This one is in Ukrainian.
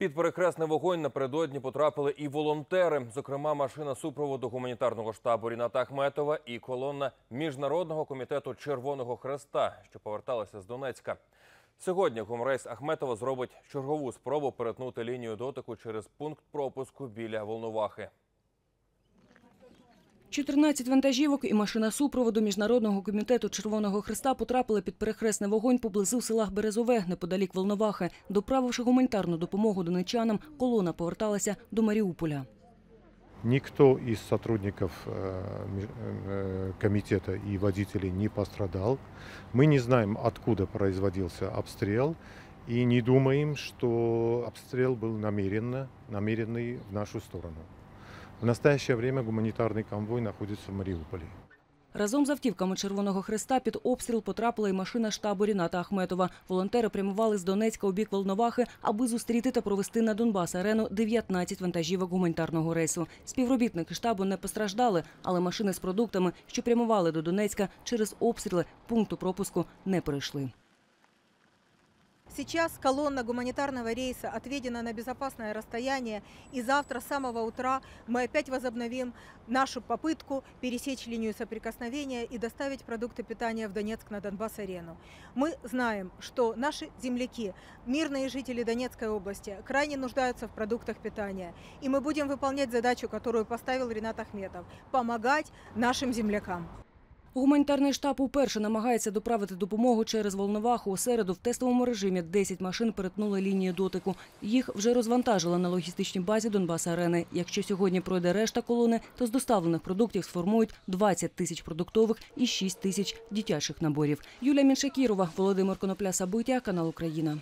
Під перекресний вогонь напередодні потрапили і волонтери. Зокрема, машина супроводу гуманітарного штабу Ріната Ахметова і колона Міжнародного комітету Червоного Хреста, що поверталася з Донецька. Сьогодні гумрейс Ахметова зробить чергову спробу перетнути лінію дотику через пункт пропуску біля Волновахи. 14 вантажівок і машина супроводу Міжнародного комітету Червоного Христа потрапили під перехресний вогонь поблизу села Березове, неподалік Волновахи. Доправивши гуманітарну допомогу донечанам, колона поверталася до Маріуполя. Никто из сотрудников э, ми- э, комитета и водителей не пострадал. Мы не знаем, откуда производился обстрел, и не думаем, что обстрел был намеренно, намеренный в нашу сторону. В настоящее время гуманитарный конвой находится в Мариуполе. Разом з автівками Червоного Христа під обстріл потрапила і машина штабу Ріната Ахметова. Волонтери прямували з Донецька у бік Волновахи, аби зустріти та провести на Донбас-арену 19 вантажівок гуманітарного рейсу. Співробітники штабу не постраждали, але машини з продуктами, що прямували до Донецька через обстріли пункту пропуску не перейшли. Сейчас колонна гуманитарного рейса отведена на безопасное расстояние, и завтра с самого утра мы опять возобновим нашу попытку пересечь линию соприкосновения и доставить продукты питания в Донецк на Донбасс-арену. Мы знаем, что наши земляки, мирные жители Донецкой области, крайне нуждаются в продуктах питания, и мы будем выполнять задачу, которую поставил Ренат Ахметов – помогать нашим землякам. Гуманітарний штаб уперше намагається доправити допомогу через Волноваху. У середу в тестовому режимі 10 машин перетнули лінію дотику. Їх вже розвантажили на логістичній базі Донбас-арени. Якщо сьогодні пройде решта колони, то з доставлених продуктів сформують 20 тисяч продуктових і 6 тисяч дитячих наборів. Юлія Міншакірова, Володимир Конопля, Сабиття, канал Україна.